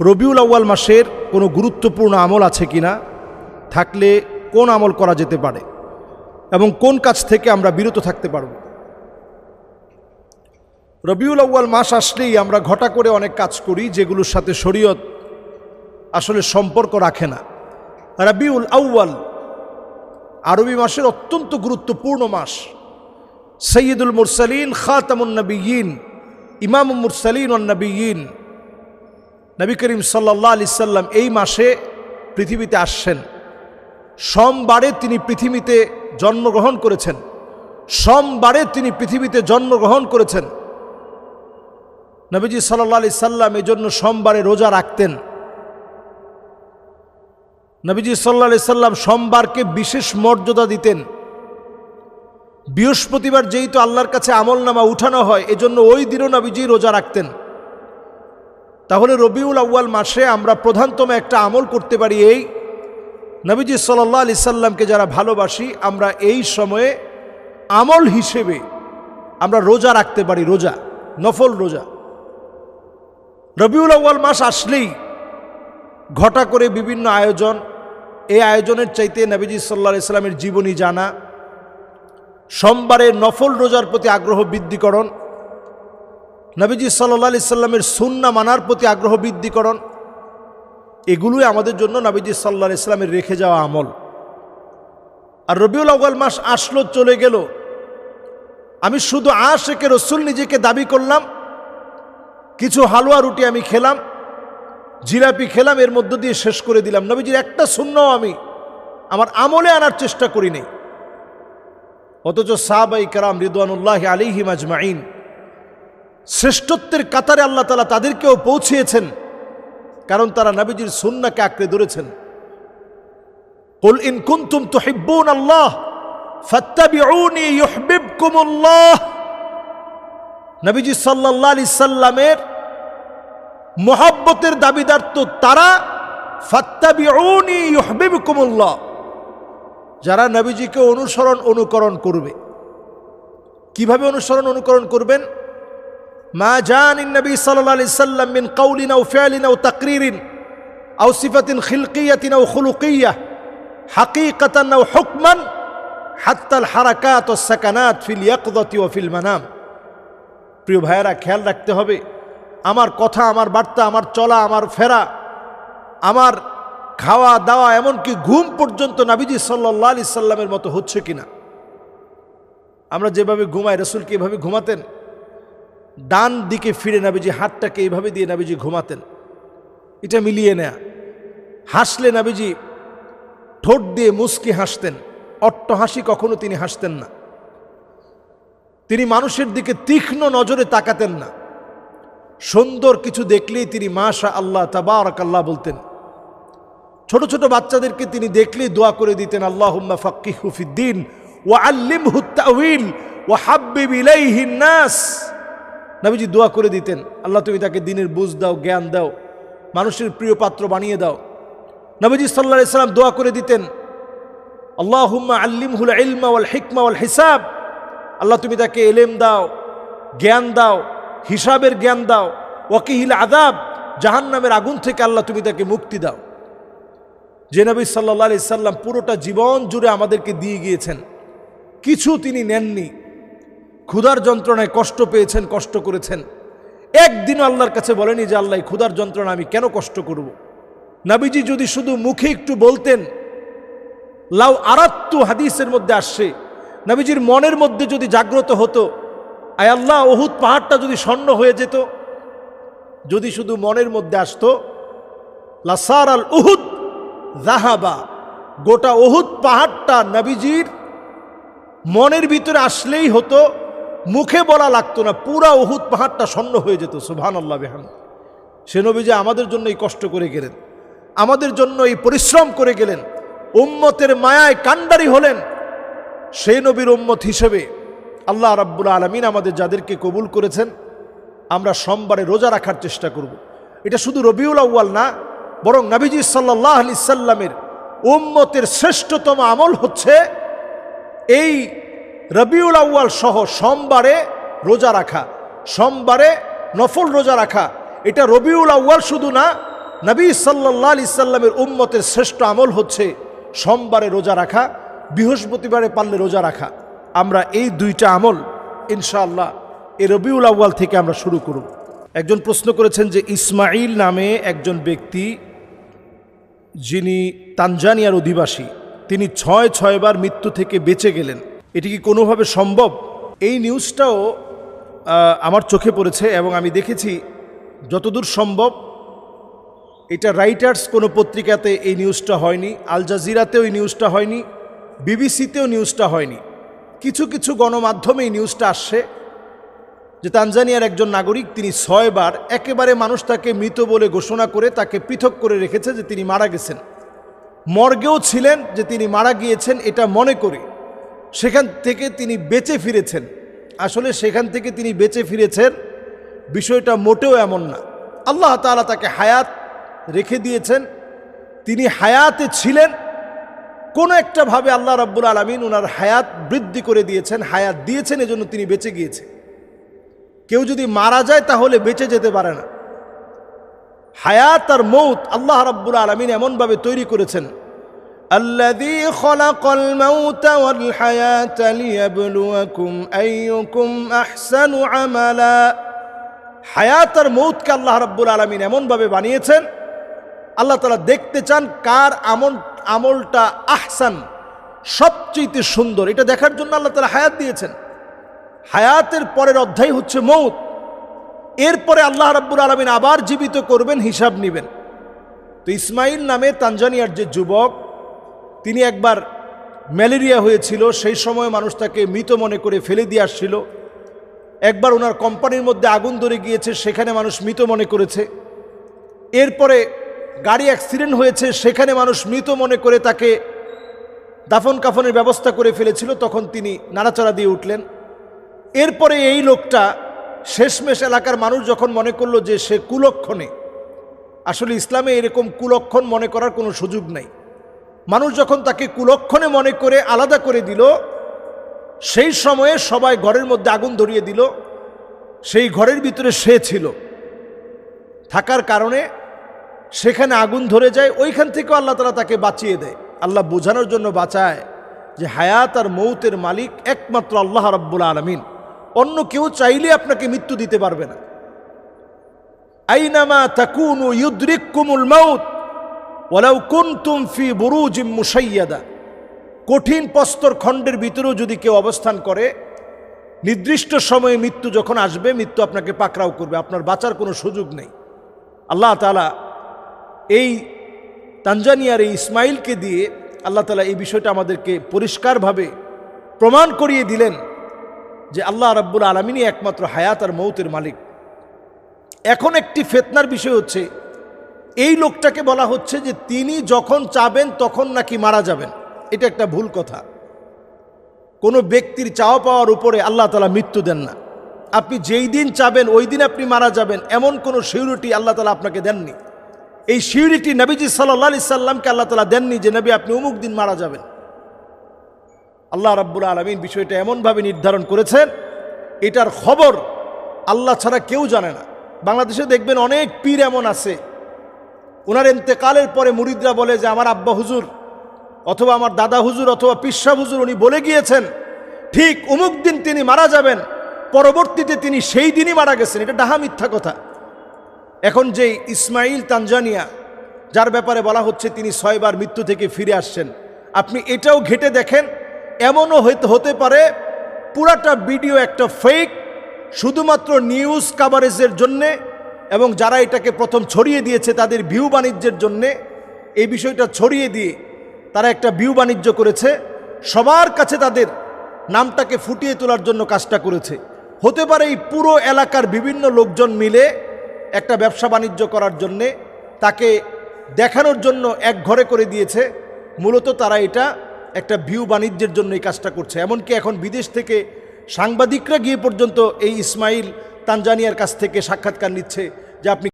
রবিউল আউ্য়াল মাসের কোনো গুরুত্বপূর্ণ আমল আছে কি না থাকলে কোন আমল করা যেতে পারে? এবং কোন কাজ থেকে আমরা বিরত থাকতে পারব? রবিউল আউ্য়াল মাস আসলেই আমরা ঘটা করে অনেক কাজ করি যেগুলোর সাথে শরীয়ত আসলে সম্পর্ক রাখে না। রবিউল আউ্য়াল আরবি মাসের অত্যন্ত গুরুত্বপূর্ণ মাস। সৈয়দুল মুরসালিন খাতামুন্নবীন ইমাম মুরসালিন নবীন নবী করিম সাল্লাহ আলি সাল্লাম এই মাসে পৃথিবীতে আসছেন। সোমবারে তিনি পৃথিবীতে জন্মগ্রহণ করেছেন। সোমবারে তিনি পৃথিবীতে জন্মগ্রহণ করেছেন। নবীজি সাল্লাহ আলি সাল্লাম এই জন্য সোমবারে রোজা রাখতেন। নবীজি সাল্লা আলি সাল্লাম সোমবারকে বিশেষ মর্যাদা দিতেন। বৃহস্পতিবার যেই তো আল্লাহর কাছে আমল নামা উঠানো হয়, এজন্য ওই দিনও নবীজি রোজা রাখতেন। তাহলে রবিউল আউ্য়াল মাসে আমরা প্রধানতম একটা আমল করতে পারি এই নবীজি সাল্লাহ আলি সাল্লামকে যারা ভালোবাসি, আমরা এই সময়ে আমল হিসেবে আমরা রোজা রাখতে পারি, রোজা, নফল রোজা। রবিউল আউ্য়াল মাস আসলেই ঘটা করে বিভিন্ন আয়োজন, এই আয়োজনের চাইতে নবীজি সাল্লাহ ইসলামের জীবনী জানা সোমবারে নফল রোজার প্রতি আগ্রহ বৃদ্ধিকরণ নবীজি সাল্লা সাল্লামের সুন্না মানার প্রতি আগ্রহ বৃদ্ধিকরণ এগুলোই আমাদের জন্য নবীজি সাল্লা ইসলামের রেখে যাওয়া আমল। আর রবিউল আউ্য়াল মাস আসলো, চলে গেল। আমি শুধু আশেকে রসুল নিজেকে দাবি করলাম। কিছু হালুয়া রুটি আমি খেলাম, জিলাপি খেলাম, এর মধ্য দিয়ে শেষ করে দিলাম। নবীজির একটা শূন্যও আমি আমার আমলে আনার চেষ্টা করি নেই অথচ সাহাবাই কারাম রিদওয়ানুল্লাহ আলিহিম আজমাইন শ্রেষ্ঠত্বের কাতারে আল্লাহ তালা তাদেরকেও পৌঁছিয়েছেন, কারণ তারা নাবিজির সুন্নাকে আঁকড়ে ধরেছেন। কুল ইন কুন্তুম তো হিব্বুন আল্লাহ নবীজি সাল্লাহ আলি সাল্লামের মোহাব্বতের দাবিদার তো তারা ফাত্তাবিউনিহবিবকুমুল্লাহ যারা নবীজিকে অনুসরণ, অনুকরণ করবে। কীভাবে অনুসরণ, অনুকরণ করবেন? মা জান নবী আলাইহি সাল্লাম মিন কাউলিন আও ফিআলিন আও তাকরিরিন আও সিফাতিন খিলকিয়াতিন আও খুলুকিয়াহ হাকিকাতান আও হুকমান হাত্তাল হারাকাত ও সাকানাত ফিল ইয়াকদাতি ও ফিল মানাম। প্রিয় ভাইয়েরা, খেয়াল রাখতে হবে, আমার কথা, আমার বার্তা, আমার চলা, আমার ফেরা, আমার খাওয়া, দাওয়া, এমনকি ঘুম পর্যন্ত নাবিজি সাল্লাহ আলি সাল্লামের মতো হচ্ছে কিনা? আমরা যেভাবে ঘুমাই রসুলকে এভাবে ঘুমাতেন? ডান দিকে ফিরে নাবিজি, হাতটাকে এইভাবে দিয়ে নাবিজি ঘুমাতেন। এটা মিলিয়ে নেয়া। হাসলে নাবিজি, ঠোঁট দিয়ে মুস্কি হাসতেন। অট্ট হাসি কখনো তিনি হাসতেন না। তিনি মানুষের দিকে তীক্ষ্ণ নজরে তাকাতেন না। সুন্দর কিছু দেখলেই তিনি মাশা আল্লাহ তাবারক আল্লাহ বলতেন। ছোট ছোট বাচ্চাদেরকে তিনি দেখলেই দোয়া করে দিতেন আল্লাহ ফাক্কি হুফিদ্দিন ও আল্লিম হুত্তাউল ও হাব্বিব ইলাইহিন নবীজি দোয়া করে দিতেন, আল্লাহ, তুমি তাকে দিনের বুঝ দাও, জ্ঞান দাও, মানুষের প্রিয় পাত্র বানিয়ে দাও। নবীজি সাল্লা সাল্লাম দোয়া করে দিতেন আল্লাহ হুম্মা আল্লিমহুল ইলমা ওয়াল হিকমা ওয়াল হিসাব। আল্লাহ, তুমি তাকে এলেম দাও, জ্ঞান দাও, হিসাবের জ্ঞান দাও, ওয়াকিহিল আদাব জাহান নামের আগুন থেকে আল্লাহ, তুমি তাকে মুক্তি দাও। যে নবী সাল্লা সাল্লাম পুরোটা জীবন জুড়ে আমাদেরকে দিয়ে গিয়েছেন, কিছু তিনি নেননি। ক্ষুধার যন্ত্রণায় কষ্ট পেয়েছেন, কষ্ট করেছেন। একদিনও আল্লাহর কাছে বলেনি যে, আল্লাহ ক্ষুধার যন্ত্রণা আমি কেন কষ্ট করব? নাবিজি যদি শুধু মুখে একটু বলতেন, লাউ আরাত্তু হাদিসের মধ্যে আসছে, নবীজির মনের মধ্যে যদি জাগ্রত হতো, আয় আল্লাহ, ওহুদ পাহাড়টা যদি স্বর্ণ হয়ে যেত, যদি শুধু মনের মধ্যে আসতো লাসার আল উহুদ জাহাবা গোটা ওহুদ পাহাড়টা নবীজির মনের ভিতরে আসলেই হতো মুখে বলা লাগতো না, পুরা ওহুদ পাহাড়টা স্বর্ণ হয়ে যেত সুভান আল্লাহ বেহান সে নবী যে আমাদের জন্য এই কষ্ট করে গেলেন, আমাদের জন্য এই পরিশ্রম করে গেলেন, উম্মতের মায়ায় কান্ডারি হলেন সেই নবীর উম্মত হিসেবে আল্লাহ রাব্বুল আলমিন আমাদের যাদেরকে কবুল করেছেন, আমরা সোমবারে রোজা রাখার চেষ্টা করব। এটা শুধু রবিউল আউ্য়াল না, বরং নাবিজি সাল্লাহ আলি সাল্লামের উম্মতের শ্রেষ্ঠতম আমল হচ্ছে এই রবিউল আউ্য়াল সহ সোমবারে রোজা রাখা, সোমবারে নফল রোজা রাখা। এটা রবিউল আউ্য়াল শুধু না, নবী সাল্লাহ আলি সাল্লামের উম্মতের শ্রেষ্ঠ আমল হচ্ছে সোমবারে রোজা রাখা, বৃহস্পতিবারে পারলে রোজা রাখা। আমরা এই দুইটা আমল, ইনশাআল্লাহ, এই রবিউল আউ্য়াল থেকে আমরা শুরু করব। একজন প্রশ্ন করেছেন যে ইসমাইল নামে একজন ব্যক্তি, যিনি তানজানিয়ার অধিবাসী, তিনি ছয় ছয়বার মৃত্যু থেকে বেঁচে গেলেন। এটি কি কোনোভাবে সম্ভব? এই নিউজটাও আমার চোখে পড়েছে এবং আমি দেখেছি যতদূর সম্ভব। এটা রাইটার্স কোনো পত্রিকাতে এই নিউজটা হয়নি, আল জাজিরাতেও এই নিউজটা হয়নি, বিবিসিতেও নিউজটা হয়নি। কিছু কিছু গণমাধ্যমে এই নিউজটা আসছে যে তানজানিয়ার একজন নাগরিক, তিনি ছয়বার একেবারে মানুষ তাকে মৃত বলে ঘোষণা করে তাকে পৃথক করে রেখেছে যে তিনি মারা গেছেন। মর্গেও ছিলেন যে তিনি মারা গিয়েছেন এটা মনে করে। সেখান থেকে তিনি বেঁচে ফিরেছেন। আসলে সেখান থেকে তিনি বেঁচে ফিরেছেন, বিষয়টা মোটেও এমন না। আল্লাহ তালা তাকে হায়াত রেখে দিয়েছেন। তিনি হায়াতে ছিলেন। কোনো একটা ভাবে আল্লাহ রাব্বুল আলমিন ওনার হায়াত বৃদ্ধি করে দিয়েছেন, হায়াত দিয়েছেন, এজন্য তিনি বেঁচে গিয়েছে। কেউ যদি মারা যায়, তাহলে বেঁচে যেতে পারে না। হায়াত আর মৌত আল্লাহ রাব্বুল আলমিন এমনভাবে তৈরি করেছেন। الذي خلق الموت والحياة ليبلوكم أيكم أحسن عملا হায়াত আর মৌতকে আল্লাহ রাব্বুল আলমিন এমনভাবে বানিয়েছেন আল্লাহ তালা দেখতে চান কার আমল আমলটা আহসান সবচেয়ে সুন্দর এটা দেখার জন্য আল্লাহ তালা হায়াত দিয়েছেন হায়াতের পরের অধ্যায় হচ্ছে মৌত এরপরে আল্লাহ রাব্বুল আলমিন আবার জীবিত করবেন হিসাব নেবেন তো ইসমাইল নামে তানজানিয়ার যে যুবক তিনি একবার ম্যালেরিয়া হয়েছিল, সেই সময় মানুষ তাকে মৃত মনে করে ফেলে দিয়ে আসছিল। একবার ওনার কোম্পানির মধ্যে আগুন ধরে গিয়েছে, সেখানে মানুষ মৃত মনে করেছে। এরপরে গাড়ি অ্যাক্সিডেন্ট হয়েছে, সেখানে মানুষ মৃত মনে করে তাকে দাফন কাফনের ব্যবস্থা করে ফেলেছিল, তখন তিনি নাড়াচাড়া দিয়ে উঠলেন। এরপরে এই লোকটা শেষমেশ এলাকার মানুষ যখন মনে করল যে সে কুলক্ষণে, আসলে ইসলামে এরকম কুলক্ষণ মনে করার কোনো সুযোগ নাই। মানুষ যখন তাকে কুলক্ষণে মনে করে আলাদা করে দিল, সেই সময়ে সবাই ঘরের মধ্যে আগুন ধরিয়ে দিল, সেই ঘরের ভিতরে সে ছিল। থাকার কারণে সেখানে আগুন ধরে যায়, ওইখান থেকেও আল্লাহ তালা তাকে বাঁচিয়ে দেয়। আল্লাহ বোঝানোর জন্য বাঁচায় যে হায়াত আর মৌতের মালিক একমাত্র আল্লাহ রাব্বুল আলমিন। অন্য কেউ চাইলে আপনাকে মৃত্যু দিতে পারবে না। আইনামা তাকুন ইউদ্রিক কুমুল মাউত। ওয়ালাউ কুনতুম ফি বুরুজিম মুসাইয়াদা কঠিন প্রস্তর খণ্ডের ভিতরেও যদি কেউ অবস্থান করে, নির্দিষ্ট সময়ে মৃত্যু যখন আসবে, মৃত্যু আপনাকে পাকড়াও করবে, আপনার বাঁচার কোনো সুযোগ নেই। আল্লাহ তালা এই তানজানিয়ার এই ইসমাইলকে দিয়ে আল্লাহ তালা এই বিষয়টা আমাদেরকে পরিষ্কারভাবে প্রমাণ করিয়ে দিলেন যে আল্লাহ রাব্বুল আলমিনই একমাত্র হায়াত আর মৌতের মালিক। এখন একটি ফেতনার বিষয় হচ্ছে এই লোকটাকে বলা হচ্ছে যে তিনি যখন চাবেন তখন নাকি মারা যাবেন। এটা একটা ভুল কথা। কোনো ব্যক্তির চাওয়া পাওয়ার উপরে আল্লাহ তালা মৃত্যু দেন না। আপনি যেই দিন চাবেন, ওই দিন আপনি মারা যাবেন, এমন কোনো সিউরিটি আল্লাহ তালা আপনাকে দেননি। এই সিউরিটি নবীজি সাল্লাহ আলি সাল্লামকে আল্লাহ তালা দেননি যে, নবী, আপনি অমুক দিন মারা যাবেন। আল্লাহ রাব্বুল আলমিন বিষয়টা এমনভাবে নির্ধারণ করেছেন, এটার খবর আল্লাহ ছাড়া কেউ জানে না। বাংলাদেশে দেখবেন অনেক পীর এমন আছে ওনার এন্তেকালের পরে মুরিদরা বলে যে, আমার আব্বা হুজুর অথবা আমার দাদা হুজুর অথবা পিসা হুজুর উনি বলে গিয়েছেন, ঠিক অমুক দিন তিনি মারা যাবেন, পরবর্তীতে তিনি সেই দিনই মারা গেছেন। এটা ডাহা মিথ্যা কথা। এখন যে ইসমাইল তানজানিয়া, যার ব্যাপারে বলা হচ্ছে তিনি ছয়বার মৃত্যু থেকে ফিরে আসছেন, আপনি এটাও ঘেটে দেখেন, এমনও হতে পারে পুরাটা ভিডিও একটা ফেক শুধুমাত্র নিউজ কাভারেজের জন্যে এবং যারা এটাকে প্রথম ছড়িয়ে দিয়েছে তাদের ভিউ বাণিজ্যের জন্যে এই বিষয়টা ছড়িয়ে দিয়ে তারা একটা ভিউ বাণিজ্য করেছে। সবার কাছে তাদের নামটাকে ফুটিয়ে তোলার জন্য কাজটা করেছে। হতে পারে এই পুরো এলাকার বিভিন্ন লোকজন মিলে একটা ব্যবসা বাণিজ্য করার জন্যে তাকে দেখানোর জন্য এক ঘরে করে দিয়েছে। মূলত তারা এটা একটা ভিউ বাণিজ্যের জন্য এই কাজটা করছে। এমনকি এখন বিদেশ থেকে সাংবাদিকরা গিয়ে পর্যন্ত এই ইসমাইল তানজানিয়ার কাছ থেকে সাক্ষাৎকার নিচ্ছে যে আপনি